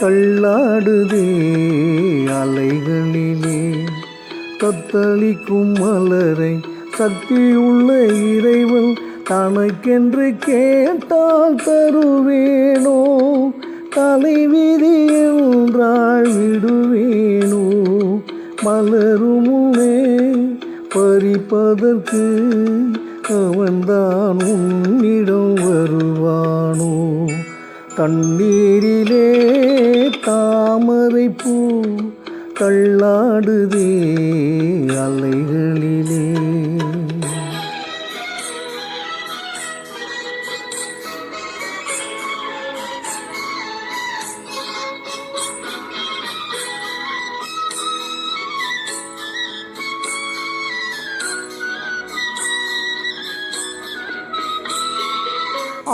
தள்ளாடுதே அலைகளிலே. தத்தளிக்கும் மலரை சக்தியுள்ள இறைவன் தனக்கென்று கேட்டால் தருவேனோ? தலைவிதி என்றால் விடுவேனோ? மலருமுனே பறிப்பதற்கு அவன்தான் உன்னிடம் வருவானோ? தண்ணீரிலே பூ தள்ளாடுதே அலைகளிலே.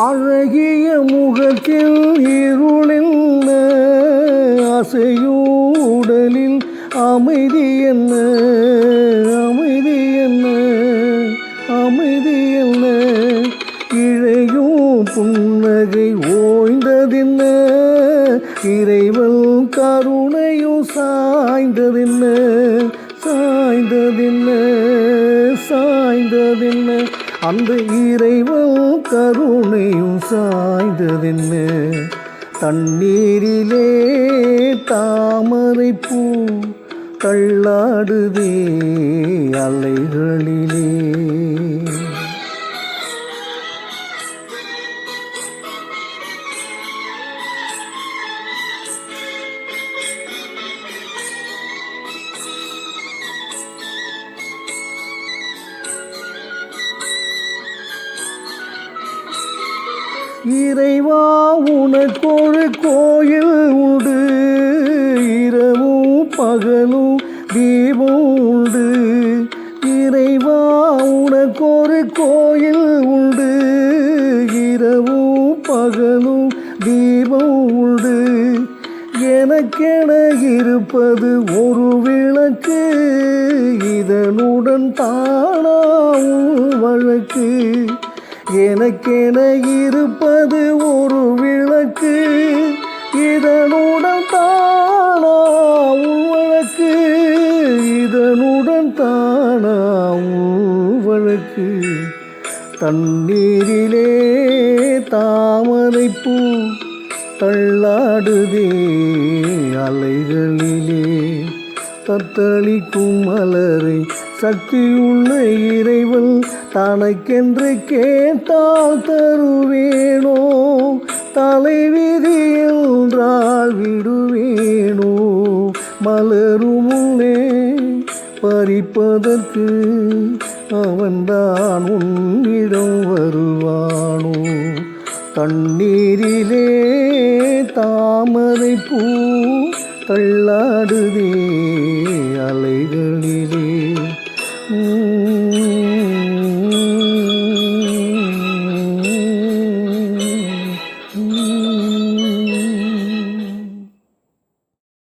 அழகிய முகத்தில் இருளில் ஆசையூடலில் அமைதி என்ன? அமைதி என்ன? அமைதி என்ன? இழையும் புன்னகை ஓய்ந்ததென்ன? இறைவன் கருணையும் சாய்ந்ததென்ன? சாய்ந்ததென்ன? சாய்ந்ததென்ன? அந்த இறைவன் கருணையும் சாய்ந்ததென்ன? தண்ணீரிலே தாமரை பூ தள்ளாடுதே அலைகளிலே. இறைவா உனக்கொரு கோயில் உண்டு. இரவும் பகலும் தீபம் உண்டு இறைவா உனக்கொரு கோயில் உண்டு. இரவும் பகலும் தீபம் உண்டு எனக்கென இருப்பது ஒரு விளக்கு. இதனுடன் தானாவும் வழக்கு. எனக்கென இருப்பது ஒரு விளக்கு. இதனுடன் தானா வழக்கு. இதனுடன் தானா வழக்கு. தண்ணீரிலே தாமரைப்பூ தள்ளாடுதே அலைகளிலே. தத்தளிக்கும் மலரை சக்தியுள்ள இறைவன் தனக்கென்று கேட்டால் தருவேனோ? தலைவிதி என்றால் விடுவேனோ? மலருமுள்ளே பறிப்பதற்கு அவன்தான் உன்னிடம் வருவானோ? தண்ணீரிலே தாமரை பூ தள்ளாடுதே அலைகளில்